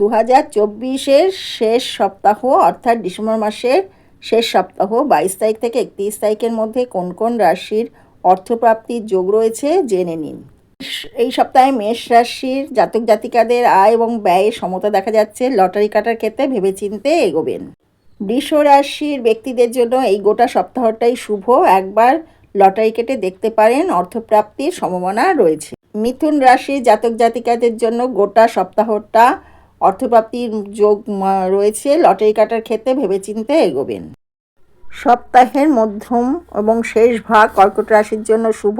দু হাজার চব্বিশের শেষ সপ্তাহ, অর্থাৎ ডিসেম্বর মাসের শেষ সপ্তাহ, বাইশ তারিখ থেকে একত্রিশ তারিখের মধ্যে কোন কোন রাশির অর্থপ্রাপ্তির যোগ রয়েছে জেনে নিন। এই সপ্তাহে মেষ রাশির জাতক জাতিকাদের আয় এবং ব্যয়ের সমতা দেখা যাচ্ছে। লটারি কাটার ক্ষেত্রে ভেবেচিন্তে এগোবেন। বৃষ রাশির ব্যক্তিদের জন্য এই গোটা সপ্তাহটাই শুভ। একবার লটারি কেটে দেখতে পারেন অর্থপ্রাপ্তির সম্ভাবনা রয়েছে। মিথুন রাশির জাতক জাতিকাদের জন্য গোটা সপ্তাহটা অর্থপ্রাপ্তির যোগ রয়েছে, লটারি কাটার ক্ষেত্রে ভেবেচিন্তে এগোবেন। সপ্তাহের মধ্যম এবং শেষ ভাগ কর্কট রাশির জন্য শুভ,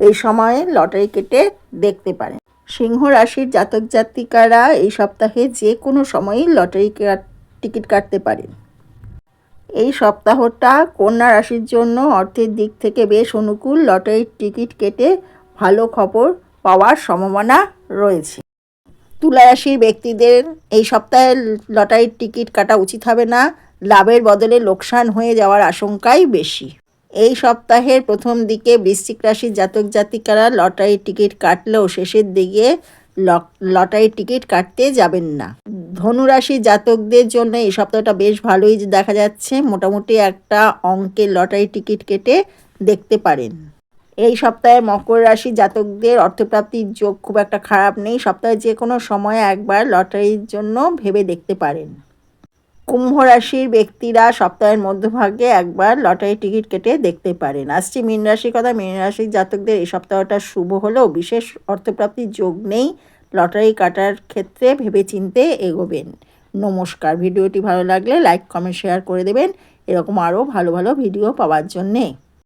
এই সময়ে লটারি কেটে দেখতে পারেন। সিংহ রাশির জাতক জাতিকারা এই সপ্তাহে যে কোনো সময়ই লটারি কাট- টিকিট কাটতে পারেন। এই সপ্তাহটা কন্যা রাশির জন্য অর্থের দিক থেকে বেশ অনুকূল, লটারির টিকিট কেটে ভালো খবর পাওয়ার সম্ভাবনা রয়েছে। তুলা রাশির ব্যক্তিদের এই সপ্তাহে লটারির টিকিট কাটা উচিত হবে না। লাভের বদলে লোকসান হয়ে যাওয়ার আশঙ্কাই বেশি। এই সপ্তাহের প্রথম দিকে বৃশ্চিক রাশির জাতক জাতিকারা লটারির টিকিট কাটলেও শেষের দিকে লটারির টিকিট কাটতে যাবেন না। ধনুরাশি জাতকদের জন্য এই সপ্তাহটা বেশ ভালোই দেখা যাচ্ছে। মোটামুটি একটা অঙ্কের লটারি টিকিট কেটে দেখতে পারেন। এই সপ্তাহে মকর রাশি জাতকদের অর্থপ্রাপ্তির যোগ খুব একটা খারাপ নেই। সপ্তাহে যে কোনো সময়ে একবার লটারির জন্য ভেবে দেখতে পারেন। কুম্ভ রাশির ব্যক্তিরা সপ্তাহের মধ্যভাগে একবার লটারি টিকিট কেটে দেখতে পারেন। আসছি মীন রাশির কথা। মীন রাশির জাতকদের এই সপ্তাহটা শুভ হলেও বিশেষ অর্থপ্রাপ্তির যোগ নেই। লটারি কাটার ক্ষেত্রে ভেবেচিন্তে এগোবেন। নমস্কার। ভিডিওটি ভালো লাগলে লাইক, কমেন্ট, শেয়ার করে দেবেন। এরকম আরও ভালো ভালো ভিডিও পাওয়ার জন্যে।